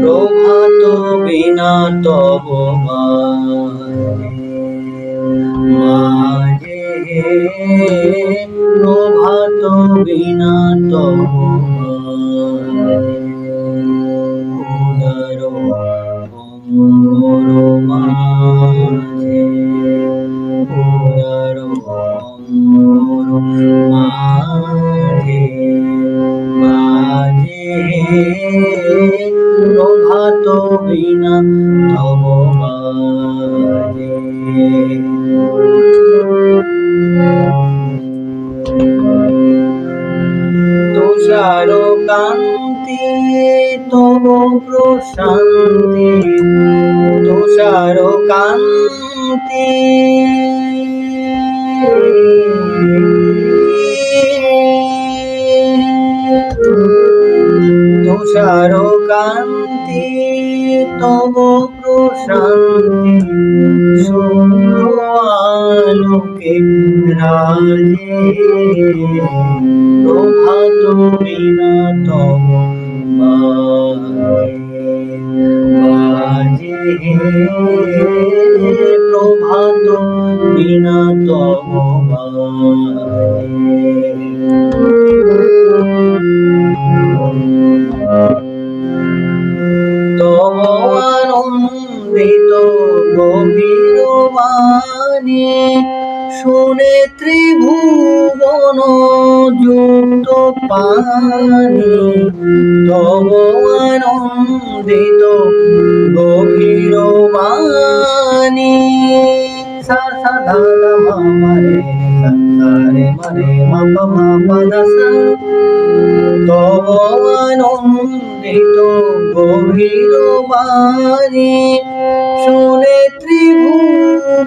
প্রভাত বিনা তব মাঝে। প্রভাত বিনা তব প্রভাত বিনা তুষার কান্তি তব প্রশান্তি। তুষার কান্তি তব প্রশান্তি আলোকে রাজে প্রভাত বিনা তব বাজে প্রভাত বিনা তব তব বাণী শুনে ত্রিভুবন যুক্ত পানি, তব আনন্দিত গভীর বাণী। আনন্দিত গভীর বাণী শুনে ত্রিভুবন যুক্ত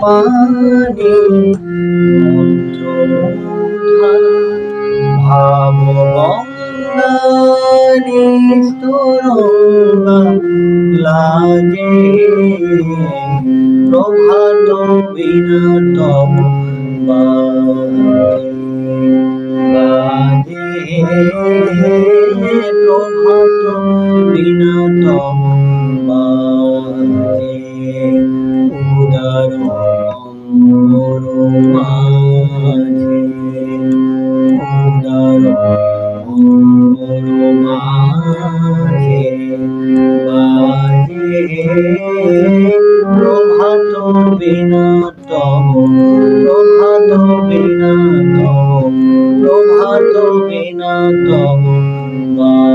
পানি ভাব লাজে প্রভাত বিনা তব বাজে প্রভাত বিনা তব বিনা তব প্রভাত বিনা তব প্রভাত বিনা তব বা